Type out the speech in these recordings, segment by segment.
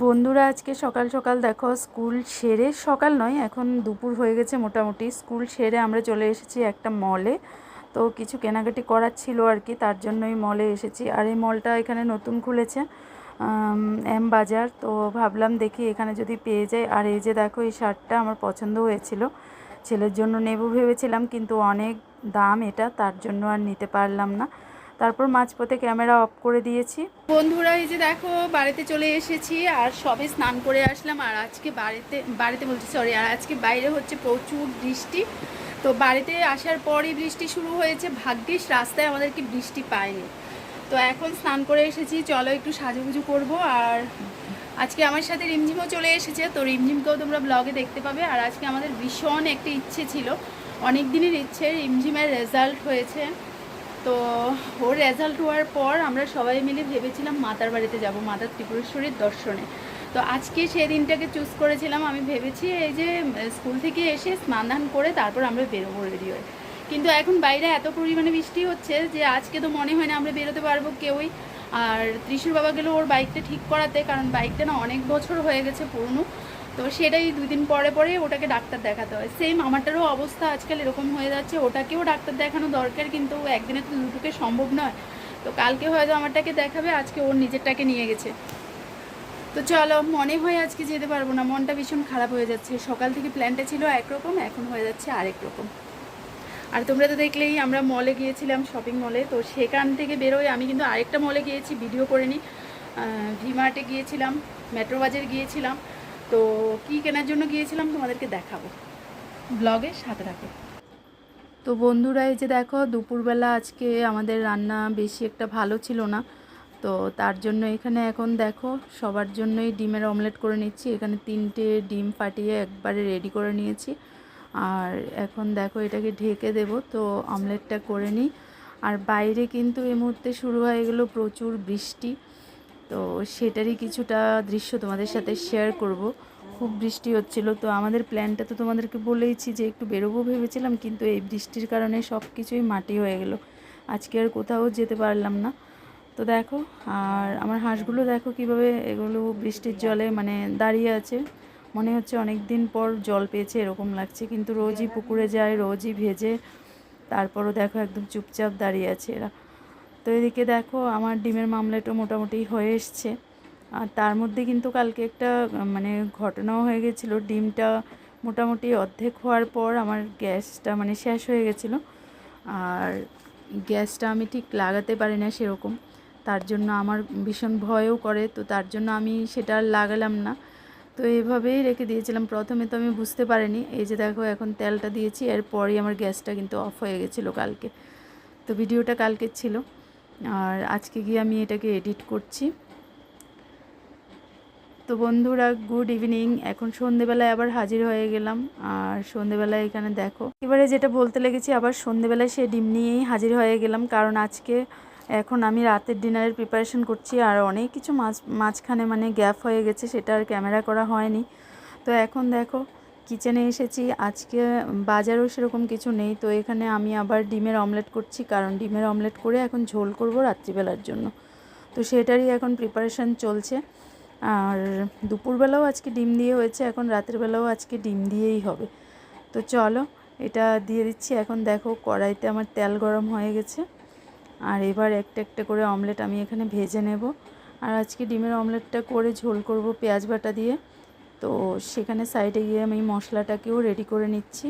বন্ধুরা, আজকে সকাল সকাল দেখো, স্কুল সেরে, সকাল নয়, এখন দুপুর হয়ে গেছে মোটামুটি। স্কুল সেরে আমরা চলে এসেছি একটা মলে। তো কিছু কেনাকাটি করার ছিল আর কি, তার জন্যই মলে এসেছি। আর এই মলটা এখানে নতুন খুলেছে এম বাজার। তো ভাবলাম দেখি এখানে যদি পেয়ে যাই। আর এই যে দেখো, এই শার্টটা আমার পছন্দ হয়েছিল। ছেলের জন্য নেব ভেবেছিলাম, কিন্তু অনেক দাম এটা, তার জন্য আর নিতে পারলাম না। তারপর মাঝপথে ক্যামেরা অফ করে দিয়েছি। বন্ধুরা, এই যে দেখো, বাড়িতে চলে এসেছি আর সবে স্নান করে আসলাম আর আজকে বাড়িতে বাড়িতে বলছি সরি আর আজকে বাইরে হচ্ছে প্রচুর বৃষ্টি। তো বাড়িতে আসার পরই বৃষ্টি শুরু হয়েছে, ভাগ্যিস রাস্তায় আমাদেরকে বৃষ্টি পায়নি। তো এখন স্নান করে এসেছি, চলো একটু সাজুগুজু করব আর আজকে আমার সাথে রিমঝিমও চলে এসেছে, তো রিমঝিমকেও তোমরা ব্লগে দেখতে পাবে। আর আজকে আমাদের ভীষণ একটা ইচ্ছে ছিল, অনেক দিনের ইচ্ছে, রিমঝিমের রেজাল্ট হয়েছে। ওর রেজাল্ট হওয়ার পর আমরা সবাই মিলে ভেবেছিলাম মাতার বাড়িতে যাব, মাতার ত্রিপুরেশ্বরীর দর্শনে। তো আজকে সেই দিনটাকে চুজ করেছিলাম, আমি ভেবেছি এই যে স্কুল থেকে এসে স্নান করে তারপর আমরা বেরোবো রেডি হয়ে। কিন্তু এখন বাইরে এত পরিমাণে বৃষ্টি হচ্ছে যে আজকে তো মনে হয় না আমরা বেরোতে পারব কেউই। আর ত্রিশুর বাবা গেল ওর বাইকটা ঠিক করাতে, কারণ বাইকটা না অনেক বছর হয়ে গেছে পুরনো। তো সেটাই দুই দিন পরে পরে ওটাকে ডাক্তার দেখাতে হয়। সেম আমারটারও অবস্থা আজকাল এরকম হয়ে যাচ্ছে, ওটাকেও ডাক্তার দেখানো দরকার কিন্তু একদিনে তো দুটোকে সম্ভব নয়। তো কালকে হয়তো আমারটাকে দেখাবে, আজকে ওর নিজেরটাকে নিয়ে গেছে। তো চলো, মনে হয় আজকে যেতে পারব না, মনটা ভীষণ খারাপ হয়ে যাচ্ছে। সকাল থেকে প্ল্যানটা ছিল একরকম, এখন হয়ে যাচ্ছে আরেক রকম। আর তোমরা তো দেখলেই আমরা মলে গিয়েছিলাম শপিং মলে তো সেখান থেকে বেরোয় আমি কিন্তু আরেকটা মলে গিয়েছি ভিডিও করে নিই ভিমার্টে গিয়েছিলাম মেট্রো বাজার গিয়েছিলাম। তো কি কেনার জন্য গিয়েছিলাম তোমাদেরকে দেখাবো। ব্লগে সাথে রাখো তো বন্ধুরা এই যে দেখো দুপুরবেলা আজকে আমাদের রান্না বেশি একটা ভালো ছিল না। তো তার জন্য এখানে এখন দেখো সবার জন্যই ডিমের অমলেট করে নিচ্ছি। এখানে তিনটে ডিম ফাটিয়ে একবারে রেডি করে নিয়েছি। আর এখন দেখো এটাকে ঢেকে দেব। তো অমলেটটা করে নিই। আর বাইরে কিন্তু এই মুহূর্তে শুরু হয়ে গেল প্রচুর বৃষ্টি। তো সেটারই কিছুটা দৃশ্য তোমাদের সাথে শেয়ার করব। খুব বৃষ্টি হচ্ছিল, তো আমাদের প্ল্যানটা তো তোমাদেরকে বলেইছি যে একটু বেরোবো ভেবেছিলাম, কিন্তু এই বৃষ্টির কারণে সব কিছুই মাটি হয়ে গেল। আজকে আর কোথাও যেতে পারলাম না। তো দেখো, আর আমার হাঁসগুলো দেখো কীভাবে এগুলো বৃষ্টির জলে মানে দাঁড়িয়ে আছে। মনে হচ্ছে অনেক দিন পর জল পেয়েছে, এরকম লাগছে। কিন্তু রোজই পুকুরে যায়, রোজই ভেজে, তারপরও দেখো একদম চুপচাপ দাঁড়িয়ে আছে এরা। তো এদিকে দেখো আমার ডিমের মামলেটও মোটামুটি হয়ে এসছে। আর তার মধ্যে কিন্তু কালকে একটা মানে ঘটনাও হয়ে গেছিল। ডিমটা মোটামুটি অর্ধেক হওয়ার পর আমার গ্যাসটা মানে শেষ হয়ে গেছিল। আর গ্যাসটা আমি ঠিক লাগাতে পারি না সেরকম। তার জন্য আমার ভীষণ ভয়ও করে, তো তার জন্য আমি সেটা আর লাগালাম না। তো এভাবেই রেখে দিয়েছিলাম। প্রথমে তো আমি বুঝতে পারিনি। এই যে দেখো এখন তেলটা দিয়েছি, এরপরই আমার গ্যাসটা কিন্তু অফ হয়ে গেছিল কালকে। তো ভিডিওটা কালকে ছিল। আর আজকে গিয়ে আমি এটাকে এডিট করছি। তো বন্ধুরা গুড ইভিনিং এখন সন্ধেবেলায় আবার হাজির হয়ে গেলাম। আর সন্ধেবেলায় এখানে দেখো, এবারে যেটা বলতে লেগেছি, আবার সন্ধেবেলায় সে ডিম নিয়েই হাজির হয়ে গেলাম। কারণ আজকে এখন আমি রাতের ডিনারের প্রিপারেশন করছি আর অনেক কিছু মাঝ মাঝখানে মানে গ্যাপ হয়ে গেছে, সেটা আর ক্যামেরা করা হয়নি। তো এখন দেখো কিচেনে এসেছি, আজকে বাজারও সেরকম কিছু নেই, তো এখানে আমি আবার ডিমের অমলেট করছি, কারণ ডিমের অমলেট করে এখন ঝোল করব রাত্রিবেলার জন্য। তো সেটারই এখন প্রিপারেশান চলছে। আর দুপুরবেলাও আজকে ডিম দিয়ে হয়েছে, এখন রাত্রিবেলাও আজকে ডিম দিয়েই হবে। তো চলো, এটা দিয়ে দিচ্ছি, এখন দেখো কড়াইতে আমার তেল গরম হয়ে গেছে। আর এবার একটা একটা করে অমলেট আমি এখানে ভেজে নেব। আর আজকে ডিমের অমলেটটা করে ঝোল করব পেঁয়াজ বাটা দিয়ে। তো সেখানে সাইডে গিয়ে আমি মশলাটাকেও রেডি করে নিচ্ছি।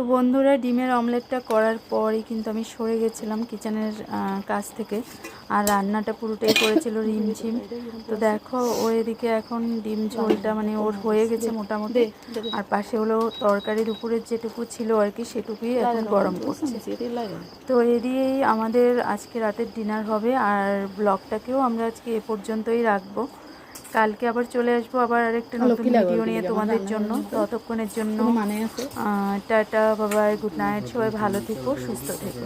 তো বন্ধুরা ডিমের অমলেটটা করার পরই কিন্তু আমি সরে গেছিলাম কিচেনের কাছ থেকে। আর রান্নাটা পুরোটাই করেছিল রিমঝিম। তো দেখো, ও এদিকে এখন ডিম ঝোলটা মানে ওর হয়ে গেছে মোটামুটি। আর পাশে হলো তরকারির উপরে যেটুকু ছিল আর কি, সেটুকুই এখন গরম করছে। তো এ দিয়েই আমাদের আজকে রাতের ডিনার হবে। আর ব্লগটাকেও আমরা আজকে এ পর্যন্তই রাখব। কালকে আবার চলে আসব আবার আরেকটা নতুন ভিডিও নিয়ে তোমাদের জন্য। ততক্ষণের জন্য টাটা বাবাই গুড নাইট সবাই ভালো থেকো সুস্থ থেকো।